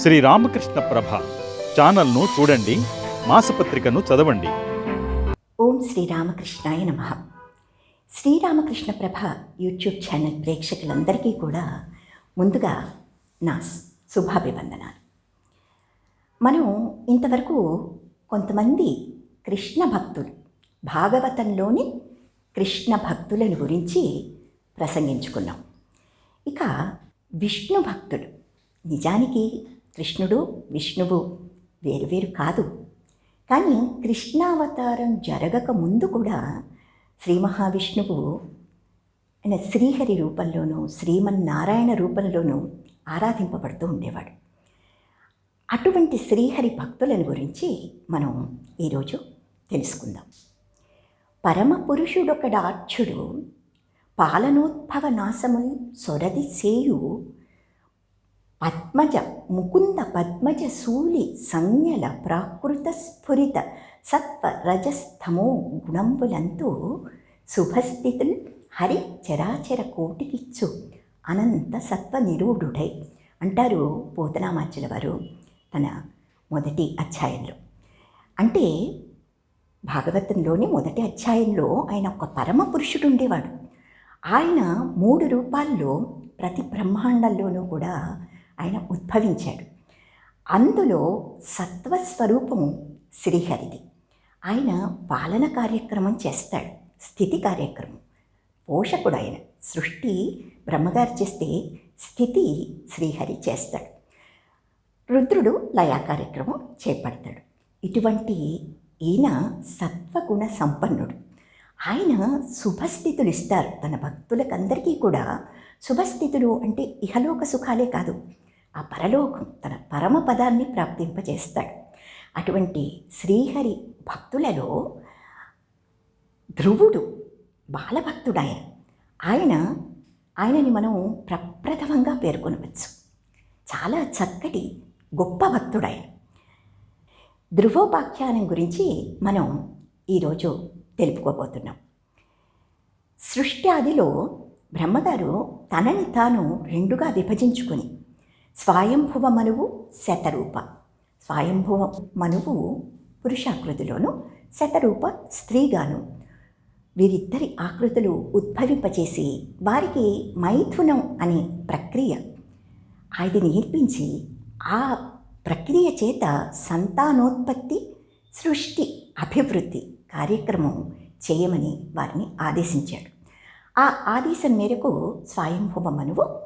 శ్రీ రామకృష్ణ ప్రభ ఛానల్ను చూడండి మాసపత్రికను చదవండి. ఓం శ్రీరామకృష్ణాయ నమ. శ్రీరామకృష్ణ ప్రభ యూట్యూబ్ ఛానల్ ప్రేక్షకులందరికీ కూడా ముందుగా నా శుభాభివందనాలు. మనం ఇంతవరకు కొంతమంది కృష్ణ భక్తులు భాగవతంలోని కృష్ణ భక్తులను గురించి ప్రసంగించుకున్నాం. ఇక విష్ణు భక్తుడు నిజానికి కృష్ణుడు విష్ణువు వేరువేరు కాదు. కానీ కృష్ణావతారం జరగక ముందు కూడా శ్రీ మహావిష్ణువు ఆయన శ్రీహరి రూపంలోనూ శ్రీమన్నారాయణ రూపంలోనూ ఆరాధింపబడుతూ ఉండేవాడు. అటువంటి శ్రీహరి భక్తులను గురించి మనం ఈరోజు తెలుసుకుందాం. పరమ పురుషుడొకడార్చుడు పాలనోద్భవ నాశముల్ సొరది సేయు పద్మజ ముకుంద పద్మజ సూలి సంజ్ఞల ప్రాకృత స్ఫురిత సత్వ రజస్తమో గుణంబులంతూ శుభస్థితులు హరి చరాచర కోటికిచ్చు అనంత సత్వ నిరూఢుడై అంటారు పోతనామాచుల వారు తన మొదటి అధ్యాయంలో. అంటే భాగవతంలోని మొదటి అధ్యాయంలో ఆయన ఒక పరమ పురుషుడు ఉండేవాడు. ఆయన మూడు రూపాల్లో ప్రతి బ్రహ్మాండంలోనూ కూడా ఆయన ఉద్భవించాడు. అందులో సత్వస్వరూపము శ్రీహరిది. ఆయన పాలన కార్యక్రమం చేస్తాడు. స్థితి కార్యక్రమం. పోషకుడు ఆయన సృష్టి బ్రహ్మగారు చేస్తే స్థితి శ్రీహరి చేస్తాడు. రుద్రుడు లయా కార్యక్రమం చేపడతాడు. ఇటువంటి ఈయన సత్వగుణ సంపన్నుడు. ఆయన శుభస్థితులు ఇస్తారు. తన భక్తులకందరికీ కూడా శుభస్థితులు అంటే ఇహలోక సుఖాలే కాదు. ఆ పరలోకం తన పరమ పదాన్ని ప్రాప్తింపజేస్తాడు. అటువంటి శ్రీహరి భక్తులలో ధ్రువుడు బాలభక్తుడు ఆయన ఆయన ఆయనని మనం ప్రప్రథమంగా పేర్కొనవచ్చు. చాలా చక్కటి గొప్ప భక్తుడు ఆయన ధ్రువోపాఖ్యానం గురించి మనం ఈరోజు తెలుపుకోబోతున్నాం. సృష్టి ఆదిలో బ్రహ్మగారు తనని తాను రెండుగా విభజించుకుని స్వయంభువ మనువు శతరూప స్వయంభువ మనువు పురుషాకృతిలోను శతరూప స్త్రీగాను వీరిద్దరి ఆకృతులు ఉద్భవింపచేసి వారికి మైథునం అనే ప్రక్రియ అది నేర్పించి ఆ ప్రక్రియ చేత సంతానోత్పత్తి సృష్టి అభివృద్ధి కార్యక్రమం చేయమని వారిని ఆదేశించాడు. ఆ ఆదేశం మేరకు స్వయంభువ మనువు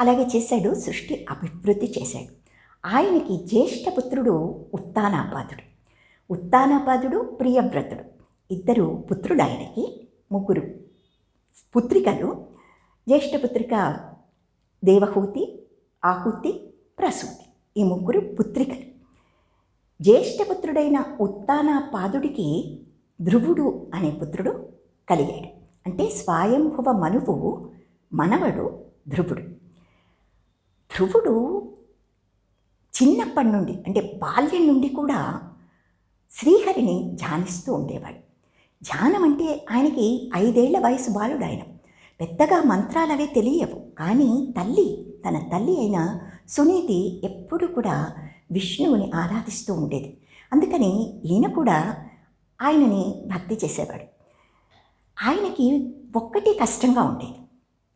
అలాగే చేశాడు సృష్టి అభివృద్ధి చేశాడు. ఆయనకి జ్యేష్ఠపుత్రుడు ఉత్తానాపాదుడు. ఉత్తానాపాదుడు ప్రియవ్రతుడు. ఇద్దరు పుత్రుడు ఆయనకి ముగ్గురు పుత్రికలు. జ్యేష్ఠపుత్రిక దేవహూతి ఆహూతి ప్రసూతి. ఈ ముగ్గురు పుత్రికలు. జ్యేష్ఠపుత్రుడైన ఉత్తానాపాదుడికి ధ్రువుడు అనే పుత్రుడు కలిగాడు. అంటే స్వయంభువ మనువు మనవడు ధ్రువుడు. ధ్రువుడు చిన్నప్పటి నుండి అంటే బాల్యం నుండి కూడా శ్రీహరిని ధ్యానిస్తూ ఉండేవాడు. ధ్యానం అంటే ఆయనకి ఐదేళ్ళ వయసు బాలుడు ఆయన పెద్దగా మంత్రాలవే తెలియవు. కానీ తల్లి తన తల్లి అయిన సునీతి ఎప్పుడు కూడా విష్ణువుని ఆరాధిస్తూ ఉండేది. అందుకని ఈయన కూడా ఆయనని భక్తి చేసేవాడు. ఆయనకి ఒక్కటి కష్టంగా ఉండేది.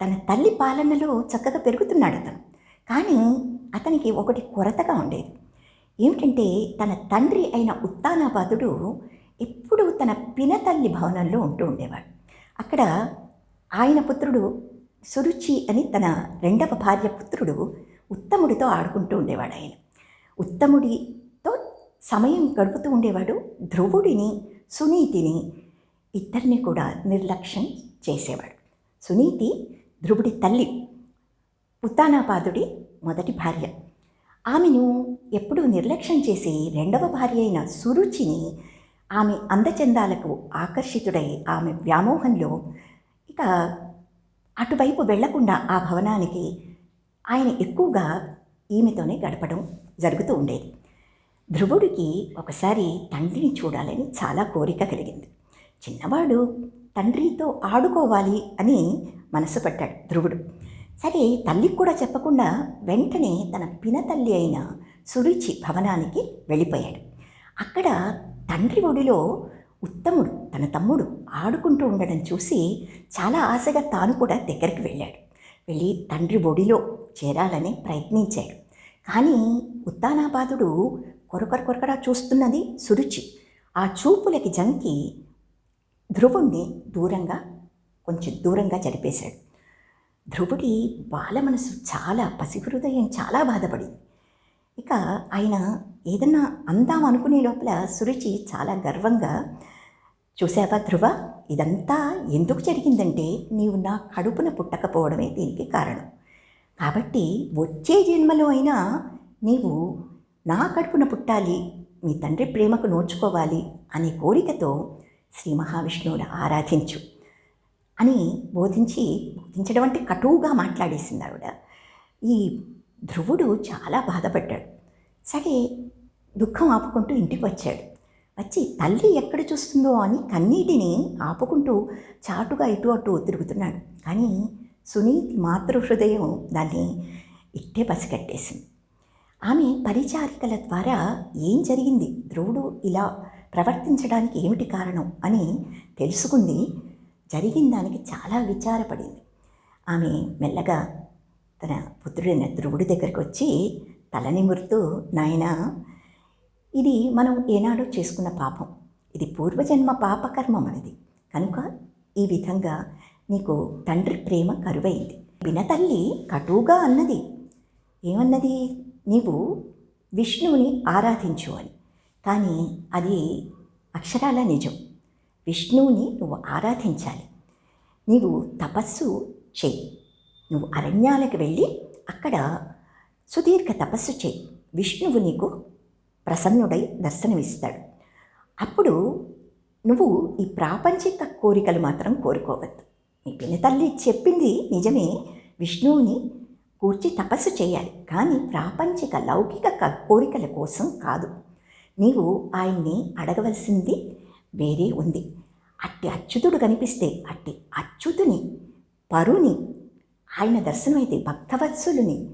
తన తల్లి పాలనలో చక్కగా పెరుగుతున్నాడు అతను. కానీ అతనికి ఒకటి కొరతగా ఉండేది. ఏమిటంటే తన తండ్రి అయిన ఉత్తానాబాదుడు ఎప్పుడూ తన పినతల్లి భవనంలో ఉంటూ ఉండేవాడు. అక్కడ ఆయన పుత్రుడు సురుచి అని తన రెండవ భార్య పుత్రుడు ఉత్తముడితో ఆడుకుంటూ ఉండేవాడు ఆయన. ఉత్తముడితో సమయం గడుపుతూ ఉండేవాడు. ధ్రువుడిని సునీతిని ఇద్దరిని కూడా నిర్లక్ష్యం చేసేవాడు. సునీతి ధ్రువుడి తల్లి ఉత్తానాపాదుడి మొదటి భార్య. ఆమెను ఎప్పుడూ నిర్లక్ష్యం చేసి రెండవ భార్య అయిన సురుచిని ఆమె అందచందాలకు ఆకర్షితుడై ఆమె వ్యామోహంలో ఇక అటువైపు వెళ్ళకుండా ఆ భవనానికి ఆయన ఎక్కువగా ఈమెతోనే గడపడం జరుగుతూ ఉండేది. ధ్రువుడికి ఒకసారి తండ్రిని చూడాలని చాలా కోరిక కలిగింది. చిన్నవాడు తండ్రితో ఆడుకోవాలి అని మనసు పట్టాడు ధ్రువుడు. సరే తల్లికి కూడా చెప్పకుండా వెంటనే తన పినతల్లి అయిన సురుచి భవనానికి వెళ్ళిపోయాడు. అక్కడ తండ్రి ఒడిలో ఉత్తముడు తన తమ్ముడు ఆడుకుంటూ ఉండడం చూసి చాలా ఆశగా తాను కూడా దగ్గరికి వెళ్ళాడు. వెళ్ళి తండ్రి ఒడిలో చేరాలని ప్రయత్నించాడు. కానీ ఉత్తానాపాదుడు కొరకర కొరకరా చూస్తున్నది సురుచి. ఆ చూపులకి జంకి ధ్రువుణ్ణి దూరంగా కొంచెం దూరంగా జరిపేశాడు. ధ్రువుడి బాల మనసు చాలా పసిహృదయం చాలా బాధపడింది. ఇక ఆయన ఏదన్నా అందాం అనుకునే లోపల సురుచి చాలా గర్వంగా చూసావా ధ్రువ ఇదంతా ఎందుకు జరిగిందంటే నీవు నా కడుపున పుట్టకపోవడమే దీనికి కారణం. కాబట్టి వచ్చే జన్మలో అయినా నీవు నా కడుపున పుట్టాలి మీ తండ్రి ప్రేమకు నోచుకోవాలి అనే కోరికతో శ్రీ మహావిష్ణువుని ఆరాధించు అని బోధించి బోధించడం అంటే కటువుగా మాట్లాడేసింది ఆవిడ. ఈ ధ్రువుడు చాలా బాధపడ్డాడు. సరే దుఃఖం ఆపుకుంటూ ఇంటికి వచ్చాడు. వచ్చి తల్లి ఎక్కడ చూస్తుందో అని కన్నీటిని ఆపుకుంటూ చాటుగా ఇటు అటు తిరుగుతున్నాడు. కానీ సునీతి మాతృ హృదయం దాన్ని ఇట్టే పసిగట్టేసింది. ఆమె పరిచారికల ద్వారా ఏం జరిగింది? ధ్రువుడు ఇలా ప్రవర్తించడానికి ఏమిటి కారణం అని తెలుసుకుంది. జరిగిన దానికి చాలా విచారపడింది. ఆమె మెల్లగా తన పుత్రుడైన ధ్రువుడి దగ్గరికి వచ్చి తలనిమురుతూ నాయన ఇది మనం ఏనాడో చేసుకున్న పాపం. ఇది పూర్వజన్మ పాపకర్మ మనది కనుక ఈ విధంగా నీకు తండ్రి ప్రేమ కరువైంది. వినతల్లి కటువుగా అన్నది. ఏమన్నది? నీవు విష్ణువుని ఆరాధించు అని. కానీ అది అక్షరాల నిజం. విష్ణువుని నువ్వు ఆరాధించాలి. నీవు తపస్సు చెయ్యి నువ్వు అరణ్యాలకు వెళ్ళి అక్కడ సుదీర్ఘ తపస్సు చేయి. విష్ణువు నీకు ప్రసన్నుడై దర్శనమిస్తాడు. అప్పుడు నువ్వు ఈ ప్రాపంచిక కోరికలు మాత్రం కోరుకోవద్దు. నీ పినతల్లి చెప్పింది నిజమే. విష్ణువుని కూర్చి తపస్సు చేయాలి. కానీ ప్రాపంచిక లౌకిక క- కోరికల కోసం కాదు. నీవు ఆయన్ని అడగవలసింది వేరే ఉంది. అట్టి అచ్యుతుడు కనిపిస్తే అట్టి అచ్యుతుని పరుని ఆయన దర్శనమైతే భక్తవత్సులుని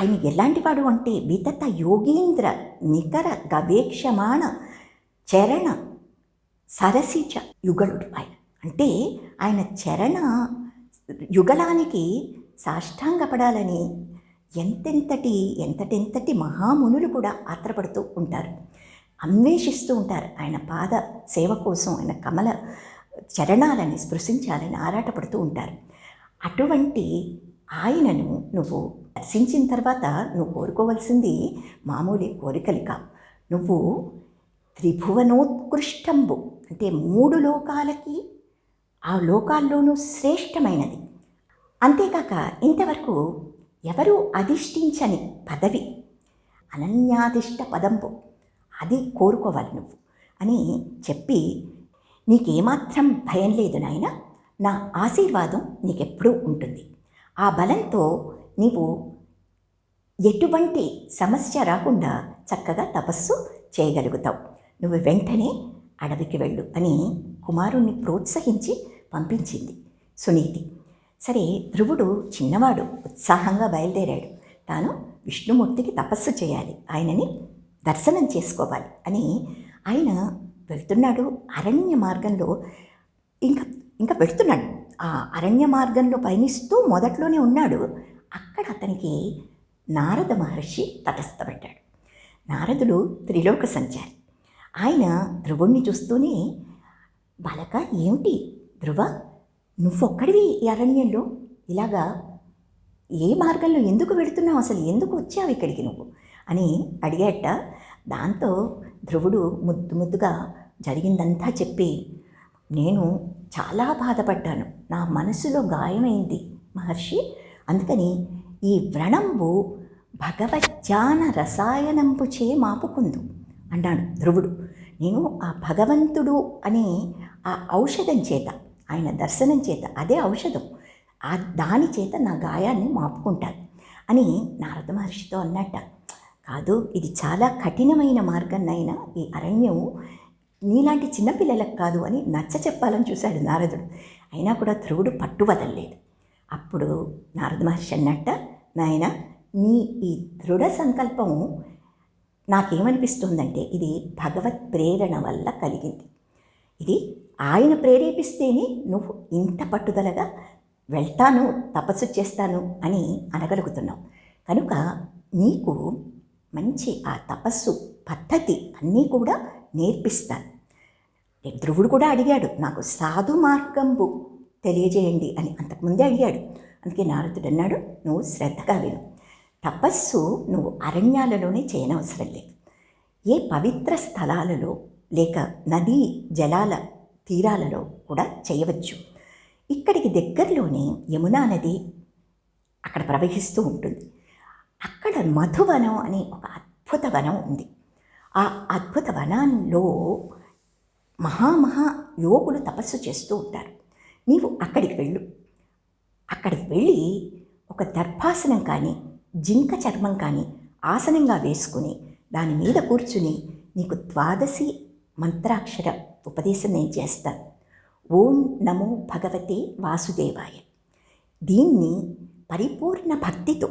ఆయన ఎలాంటి వాడు అంటే వితత యోగీంద్ర నికర గవేక్షమాణ చరణ సరసిచ యుగలుడు ఆయన. అంటే ఆయన చరణ యుగలానికి సాష్టాంగపడాలని ఎంతెంతటి ఎంతటెంతటి మహామునులు కూడా ఆత్రపడుతూ ఉంటారు. అన్వేషిస్తూ ఉంటారు. ఆయన పాద సేవ కోసం ఆయన కమల చరణాలని స్పృశించాలని ఆరాటపడుతూ ఉంటారు. అటువంటి ఆయనను నువ్వు దర్శించిన తర్వాత నువ్వు కోరుకోవలసింది మామూలు కోరికలు కావు. నువ్వు త్రిభువనోత్కృష్టంబు అంటే మూడు లోకాలకి ఆ లోకాల్లోనూ శ్రేష్టమైనది. అంతేకాక ఇంతవరకు ఎవరూ అధిష్ఠించని పదవి అనన్యాధిష్ట పదంబు అది కోరుకోవాలి నువ్వు అని చెప్పి నీకేమాత్రం భయం లేదు నాయన. నా ఆశీర్వాదం నీకెప్పుడూ ఉంటుంది. ఆ బలంతో నీవు ఎటువంటి సమస్య రాకుండా చక్కగా తపస్సు చేయగలుగుతావు. నువ్వు వెంటనే అడవికి వెళ్ళు అని కుమారుణ్ణి ప్రోత్సహించి పంపించింది సునీతి. సరే ధ్రువుడు చిన్నవాడు ఉత్సాహంగా బయలుదేరాడు. తాను విష్ణుమూర్తికి తపస్సు చేయాలి. ఆయనని దర్శనం చేసుకోవాలి అని ఆయన వెళ్తున్నాడు అరణ్య మార్గంలో. ఇంకా ఇంకా వెళ్తున్నాడు. ఆ అరణ్య మార్గంలో పయనిస్తూ మొదట్లోనే ఉన్నాడు. అక్కడ అతనికి నారద మహర్షి తటస్థపడ్డాడు నారదుడు త్రిలోక సంచారి. ఆయన ధ్రువుణ్ణి చూస్తూనే బాలక ఏమిటి? ధ్రువ నువ్వొక్కడివి ఈ అరణ్యంలో? ఇలాగా ఏ మార్గంలో ఎందుకు వెళుతున్నావు? అసలు ఎందుకు వచ్చావు ఇక్కడికి నువ్వు? అని అడిగాట దాంతో ధ్రువుడు ముద్దు ముద్దుగా జరిగిందంతా చెప్పి నేను చాలా బాధపడ్డాను. నా మనసులో గాయమైంది మహర్షి. అందుకని ఈ వ్రణంబు భగవజ్ఞాన రసాయనంబు చే మాపుకుందు అన్నాడు ధ్రువుడు. నేను ఆ భగవంతుడు అనే ఆ ఔషధం చేత ఆయన దర్శనం చేత అదే ఔషధం. ఆ దాని చేత నా గాయాన్ని మాపుకుంటాను అని నారద మహర్షితో అన్నట్ట. కాదు ఇది చాలా కఠినమైన మార్గన్నైనా ఈ అరణ్యం నీలాంటి చిన్నపిల్లలకు కాదు అని నచ్చ చెప్పాలని చూశాడు నారదుడు. అయినా కూడా ధ్రువుడు పట్టు వదలలేదు. అప్పుడు నారద మహర్షి అన్నట్ట నాయన నీ ఈ దృఢ సంకల్పం నాకేమనిపిస్తుందంటే ఇది భగవత్ ప్రేరణ వల్ల కలిగింది. ఇది ఆయన ప్రేరేపిస్తేనే నువ్వు ఇంత పట్టుదలగా వెళ్తాను తపస్సు చేస్తాను అని అనగలుగుతున్నావు. కనుక నీకు మంచి ఆ తపస్సు పద్ధతి అన్నీ కూడా నేర్పిస్తాను. ధ్రువుడు కూడా అడిగాడు నాకు సాధు మార్గంబు తెలియజేయండి అని అంతకుముందే అడిగాడు. అందుకే నారదుడు అన్నాడు నువ్వు శ్రద్ధగా విను. తపస్సు నువ్వు అరణ్యాలలోనే చేయనవసరం లేదు. ఏ పవిత్ర స్థలాలలో లేక నదీ జలాల తీరాలలో కూడా చేయవచ్చు. ఇక్కడికి దగ్గరలోనే యమునా నది అక్కడ ప్రవహిస్తూ ఉంటుంది. అక్కడ మధువనం అనే ఒక అద్భుత వనం ఉంది. ఆ అద్భుత వనంలో మహామహా యోగులు తపస్సు చేస్తూ ఉంటారు. నీవు అక్కడికి వెళ్ళు. అక్కడికి వెళ్ళి ఒక దర్భాసనం కానీ జింక చర్మం కానీ ఆసనంగా వేసుకుని దాని మీద కూర్చుని నీకు ద్వాదశి మంత్రాక్షర ఉపదేశం నేను చేస్తాను ఓం నమో భగవతే వాసుదేవాయ. దీన్ని పరిపూర్ణ భక్తితో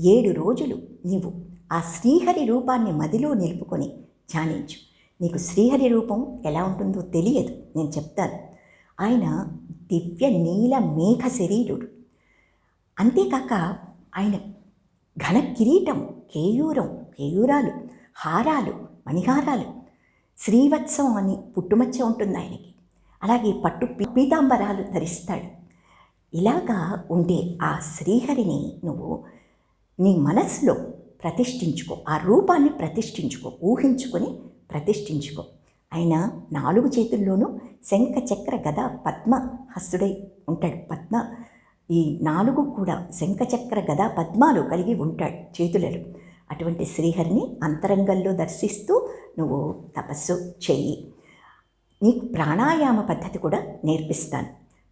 ఏడు రోజులు నీవు ఆ శ్రీహరి రూపాన్ని మదిలో నిలుపుకొని ధ్యానించు. నీకు శ్రీహరి రూపం ఎలా ఉంటుందో తెలియదు నేను చెప్తాను. ఆయన దివ్య నీల మేఘ శరీరుడు. అంతేకాక ఆయన ఘన కిరీటం కేయూరం కేయూరాలు హారాలు మణిహారాలు శ్రీవత్సం అని పుట్టుమచ్చ ఉంటుంది ఆయనకి. అలాగే పట్టు పీతాంబరాలు ధరిస్తాడు. ఇలాగా ఉండే ఆ శ్రీహరిని నువ్వు నీ మనస్సులో ప్రతిష్ఠించుకో ఆ రూపాన్ని ప్రతిష్ఠించుకో ఊహించుకొని ప్రతిష్ఠించుకో. ఆయన నాలుగు చేతుల్లోనూ శంఖ చక్ర గద పద్మ హస్తుడై ఉంటాడు. పద్మ ఈ నాలుగు కూడా శంఖ చక్ర గద పద్మాలు కలిగి ఉంటాడు చేతులలో. అటువంటి శ్రీహరిని అంతరంగంలో దర్శిస్తూ నువ్వు తపస్సు చెయ్యి. నీకు ప్రాణాయామ పద్ధతి కూడా నేర్పిస్తాను.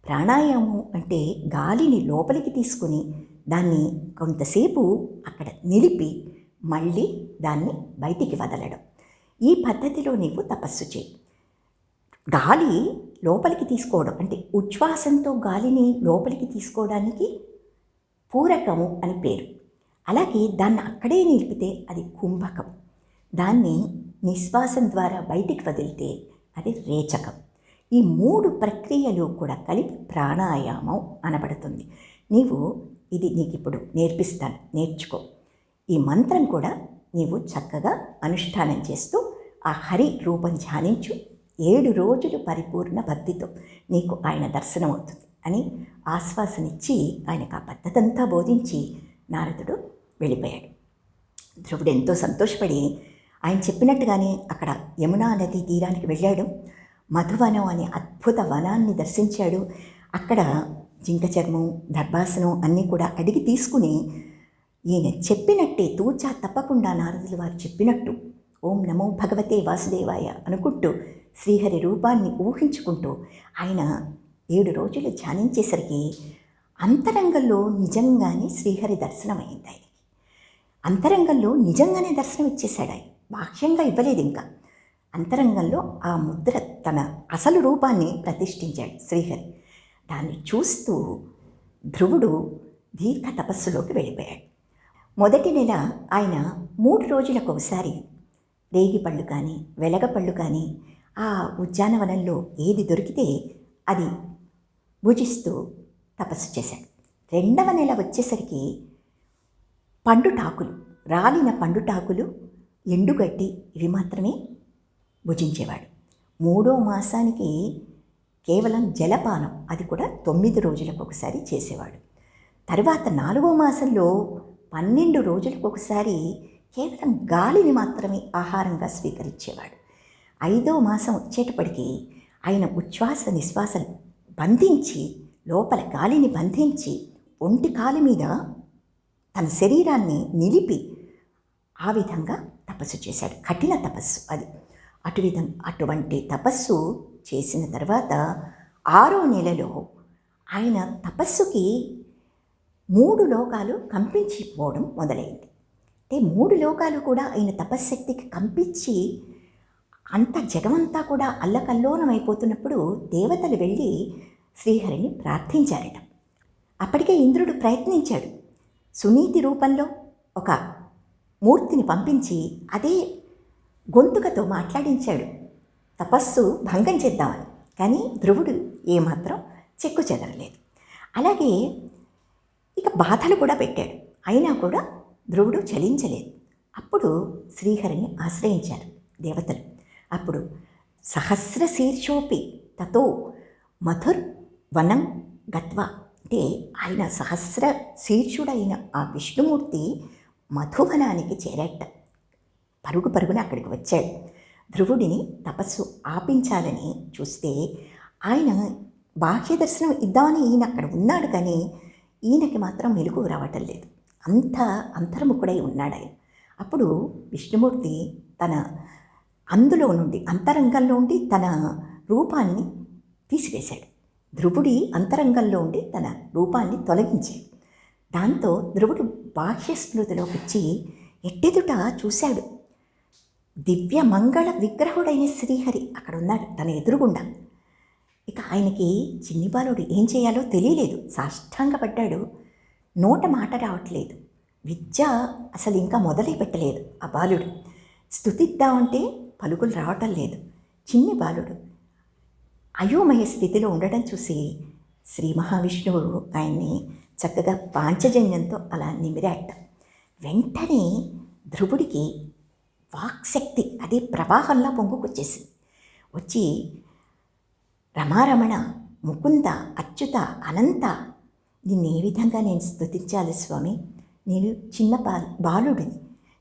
ప్రాణాయామం అంటే గాలిని లోపలికి తీసుకుని దాన్ని కొంతసేపు అక్కడ నిలిపి మళ్ళీ దాన్ని బయటికి వదలడం. ఈ పద్ధతిలో నీవు తపస్సు చేయి గాలి లోపలికి తీసుకోవడం అంటే ఉచ్ఛ్వాసంతో గాలిని లోపలికి తీసుకోవడానికి పూరకము అని పేరు. అలాగే దాన్ని అక్కడే నిలిపితే అది కుంభకం. దాన్ని నిశ్వాసం ద్వారా బయటికి వదిలితే అది రేచకం. ఈ మూడు ప్రక్రియలు కూడా కలిపి ప్రాణాయామం అనబడుతుంది. నీవు ఇది నీకు ఇప్పుడు నేర్పిస్తాను నేర్చుకో. ఈ మంత్రం కూడా నీవు చక్కగా అనుష్ఠానం చేస్తూ ఆ హరి రూపం ధ్యానించు. ఏడు రోజులు పరిపూర్ణ భక్తితో నీకు ఆయన దర్శనం అవుతుంది అని ఆశ్వాసనిచ్చి ఆయనకు ఆ పద్ధతంతా బోధించి నారదుడు వెళ్ళిపోయాడు. ధ్రువుడు ఎంతో సంతోషపడి ఆయన చెప్పినట్టుగానే అక్కడ యమునా నది తీరానికి వెళ్ళాడు. మధువనం అనే అద్భుత వనాన్ని దర్శించాడు. అక్కడ జింక చర్మం దర్భాసనం అన్నీ కూడా అడిగి తీసుకుని ఈయన చెప్పినట్టే తూచా తప్పకుండా నారదులు వారు చెప్పినట్టు ఓం నమో భగవతే వాసుదేవాయ అనుకుంటూ శ్రీహరి రూపాన్ని ఊహించుకుంటూ ఆయన ఏడు రోజులు ధ్యానించేసరికి అంతరంగంలో నిజంగానే శ్రీహరి దర్శనమైంది ఆయనకి. అంతరంగంలో నిజంగానే దర్శనం ఇచ్చేశాడు ఆయన. బాహ్యంగా ఇవ్వలేదు ఇంకా. అంతరంగంలో ఆ ముద్ర తన అసలు రూపాన్ని ప్రతిష్ఠించాడు శ్రీహరి. దాన్ని చూస్తూ ధ్రువుడు దీర్ఘ తపస్సులోకి వెళ్ళిపోయాడు. మొదటి నెల ఆయన మూడు రోజులకు ఒకసారి రేగిపళ్ళు కానీ వెలగపళ్ళు కానీ ఆ ఉద్యానవనంలో ఏది దొరికితే అది భుజిస్తూ తపస్సు చేశాడు. రెండవ నెల వచ్చేసరికి పండుటాకులు రాలిన పండుటాకులు ఎండుగడ్డి ఇవి మాత్రమే భుజించేవాడు. మూడో మాసానికి కేవలం జలపానం అది కూడా తొమ్మిది రోజులకు ఒకసారి చేసేవాడు. తర్వాత నాలుగో మాసంలో పన్నెండు రోజులకు ఒకసారి కేవలం గాలిని మాత్రమే ఆహారంగా స్వీకరించేవాడు. ఐదో మాసం వచ్చేటప్పటికి ఆయన ఉచ్ఛ్వాస నిశ్వాసలు బంధించి లోపల గాలిని బంధించి ఒంటి కాలు మీద తన శరీరాన్ని నిలిపి ఆ విధంగా తపస్సు చేశాడు. కఠిన తపస్సు అది. అటు విధం అటువంటి తపస్సు చేసిన తర్వాత ఆరో నెలలో ఆయన తపస్సుకి మూడు లోకాలు కంపించిపోవడం మొదలైంది. అంటే మూడు లోకాలు కూడా ఆయన తపశ్శక్తికి కంపించి అంత జగమంతా కూడా అల్లకల్లోలం అయిపోతున్నప్పుడు దేవతలు వెళ్ళి శ్రీహరిని ప్రార్థించారట. అప్పటికే ఇంద్రుడు ప్రయత్నించాడు. సునీతి రూపంలో ఒక మూర్తిని పంపించి అదే గొంతుకతో మాట్లాడించాడు. తపస్సు భంగం చేద్దామని. కానీ ధ్రువుడు ఏమాత్రం చెక్కు చెదరలేదు. అలాగే ఇక బాధలు కూడా పెట్టాడు. అయినా కూడా ధ్రువుడు చలించలేదు. అప్పుడు శ్రీహరిని ఆశ్రయించారు దేవతలు. అప్పుడు సహస్ర శీర్షోపి తతో మధుర్ వనం గత్వా అంటే ఆయన సహస్ర శీర్షుడైన ఆ విష్ణుమూర్తి మధువనానికి చేరట. పరుగు పరుగున అక్కడికి వచ్చాడు. ధ్రువుడిని తపస్సు ఆపించాలని చూస్తే ఆయన బాహ్య దర్శనం ఇద్దామని ఈయన అక్కడ ఉన్నాడు కానీ ఈయనకి మాత్రం మెలుగు రావటం లేదు. అంత అంతర్ముఖుడై ఉన్నాడు ఆయన. అప్పుడు విష్ణుమూర్తి తన అందులో నుండి అంతరంగంలో నుండి తన రూపాన్ని తీసివేశాడు. ధ్రువుడి అంతరంగంలో ఉండి తన రూపాన్ని తొలగించాడు. దాంతో ధ్రువుడు బాహ్య స్మృతిలోకి వచ్చి ఎట్టెదుట చూశాడు. దివ్య మంగళ విగ్రహుడైన శ్రీహరి అక్కడ ఉన్నాడు తన ఎదురుగుండా. ఇక ఆయనకి చిన్ని బాలుడు ఏం చేయాలో తెలియలేదు. సాష్టాంగపడ్డాడు. నోట మాట రావట్లేదు. విద్య అసలు ఇంకా మొదలై పెట్టలేదు ఆ బాలుడు. స్థుతిద్దామంటే పలుకులు రావటం లేదు. చిన్ని బాలుడు అయోమయ స్థితిలో ఉండడం చూసి శ్రీ మహావిష్ణువు ఆయన్ని చక్కగా పాంచజన్యంతో అలా నిమిరాట. వెంటనే ధ్రువుడికి వాక్శక్తి అది ప్రవాహంలా పొంగుకొచ్చేసింది. వచ్చి రమారమణ ముకుంద అచ్యుత అనంత నిన్ను ఏ విధంగా నేను స్తుతించాలి స్వామి? నేను చిన్న బా బాలుడిని.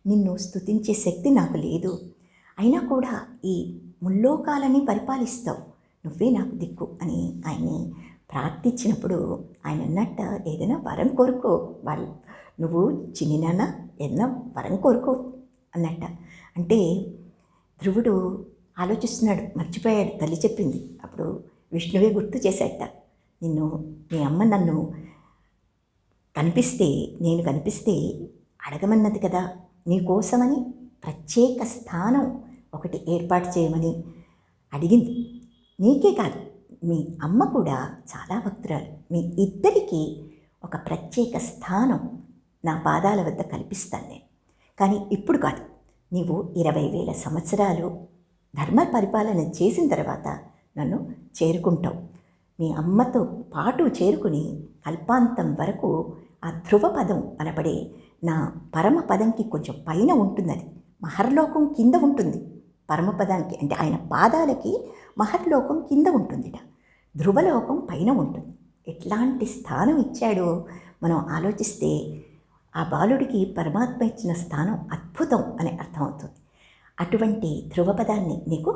నిన్ను స్తుతించే శక్తి నాకు లేదు. అయినా కూడా ఈ ముల్లోకాలని పరిపాలిస్తావు. నువ్వే నాకు దిక్కు అని ఆయన్ని ప్రార్థించినప్పుడు ఆయన అన్నట్ట ఏదైనా వరం కోరుకో. వాళ్ళు నువ్వు చిన్ని నాన్న ఏదైనా వరం కోరుకో అన్నట్ట. అంటే ధ్రువుడు ఆలోచిస్తున్నాడు మర్చిపోయాడు తల్లి చెప్పింది. అప్పుడు విష్ణువే గుర్తు చేశాట నిన్ను మీ అమ్మ నన్ను కనిపిస్తే నేను కనిపిస్తే అడగమన్నది కదా. నీ కోసమని ప్రత్యేక స్థానం ఒకటి ఏర్పాటు చేయమని అడిగింది. నీకే కాదు మీ అమ్మ కూడా చాలా భక్తురాలు. మీ ఇద్దరికీ ఒక ప్రత్యేక స్థానం నా పాదాల వద్ద కల్పిస్తాను నేను. కానీ ఇప్పుడు కాదు నీవు ఇరవై వేల సంవత్సరాలు ధర్మ పరిపాలన చేసిన తర్వాత నన్ను చేరుకుంటావు. మీ అమ్మతో పాటు చేరుకుని కల్పాంతం వరకు ఆ ధ్రువ పదం అనబడే నా పరమ పదంకి కొంచెం పైన ఉంటున్నది. మహర్లోకం కింద ఉంటుంది. పరమపదానికి అంటే ఆయన పాదాలకి మహర్లోకం కింద ఉంటుందిట. ధ్రువలోకం పైన ఉంటుంది. ఎట్లాంటి స్థానం ఇచ్చాడో మనం ఆలోచిస్తే ఆ బాలుడికి పరమాత్మ ఇచ్చిన స్థానం అద్భుతం అని అర్థమవుతుంది. అటువంటి ధ్రువపదాన్ని నీకు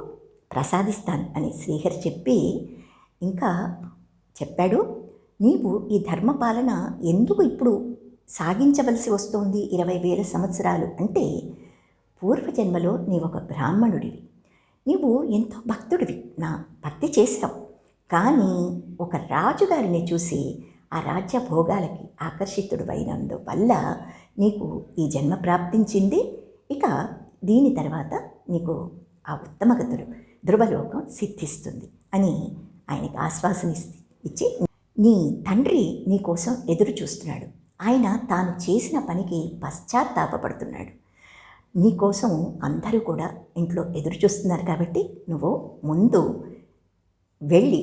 ప్రసాదిస్తాను అని శ్రీహరి చెప్పి ఇంకా చెప్పాడు నీవు ఈ ధర్మపాలన ఎందుకు ఇప్పుడు సాగించవలసి వస్తోంది ఇరవై వేల సంవత్సరాలు? అంటే పూర్వజన్మలో నీవు ఒక బ్రాహ్మణుడివి. నువ్వు ఎంతో భక్తుడివి. నా భక్తి చేశావు. కానీ ఒక రాజుగారిని చూసి ఆ రాజ్య భోగాలకి ఆకర్షితుడు అయినందువల్ల నీకు ఈ జన్మ ప్రాప్తించింది. ఇక దీని తర్వాత నీకు ఆ ఉత్తమగతుడు ధ్రువలోకం సిద్ధిస్తుంది అని ఆయనకి ఆశ్వాసన ఇచ్చి నీ తండ్రి నీ కోసం ఎదురు చూస్తున్నాడు ఆయన తాను చేసిన పనికి పశ్చాత్తాపపడుతున్నాడు. నీకోసం అందరూ కూడా ఇంట్లో ఎదురు చూస్తున్నారు కాబట్టి నువ్వు ముందు వెళ్ళి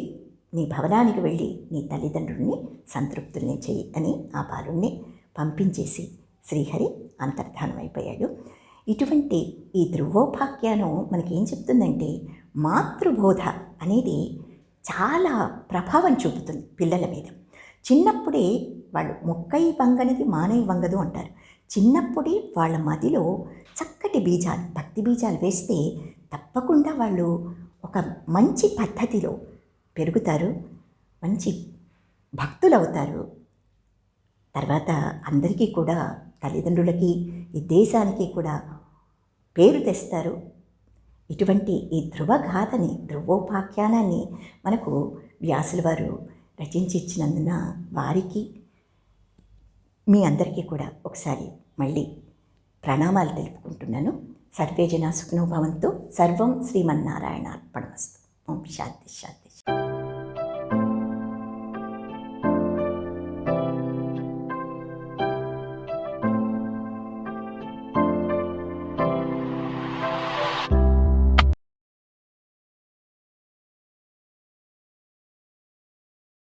నీ భవనానికి వెళ్ళి నీ తల్లిదండ్రుల్ని సంతృప్తుల్ని చెయ్యి అని ఆ బాలుణ్ణి పంపించేసి శ్రీహరి అంతర్ధానమైపోయాడు. ఇటువంటి ఈ ధ్రువోపాఖ్యానం మనకేం చెప్తుందంటే మాతృబోధ అనేది చాలా ప్రభావం చూపుతుంది పిల్లల మీద. చిన్నప్పుడే వాళ్ళు మొక్కై వంగనిది మానై వంగదు అంటారు. చిన్నప్పుడే వాళ్ళ మదిలో చక్కటి బీజాలు భక్తి బీజాలు వేస్తే తప్పకుండా వాళ్ళు ఒక మంచి పద్ధతిలో పెరుగుతారు మంచి భక్తులవుతారు. తర్వాత అందరికీ కూడా తల్లిదండ్రులకి ఈ దేశానికి కూడా పేరు తెస్తారు. ఇటువంటి ఈ ధ్రువగాథని ధ్రువోపాఖ్యానాన్ని మనకు వ్యాసుల వారు రచించి ఇచ్చినందున వారికి మీ అందరికీ కూడా ఒకసారి మళ్ళీ ప్రణామాలు తెలుపుకుంటున్నాను. సర్వే జనా సర్వం శ్రీమన్నారాయణ అర్పణమస్తు ఓం శాంతి శాంతి.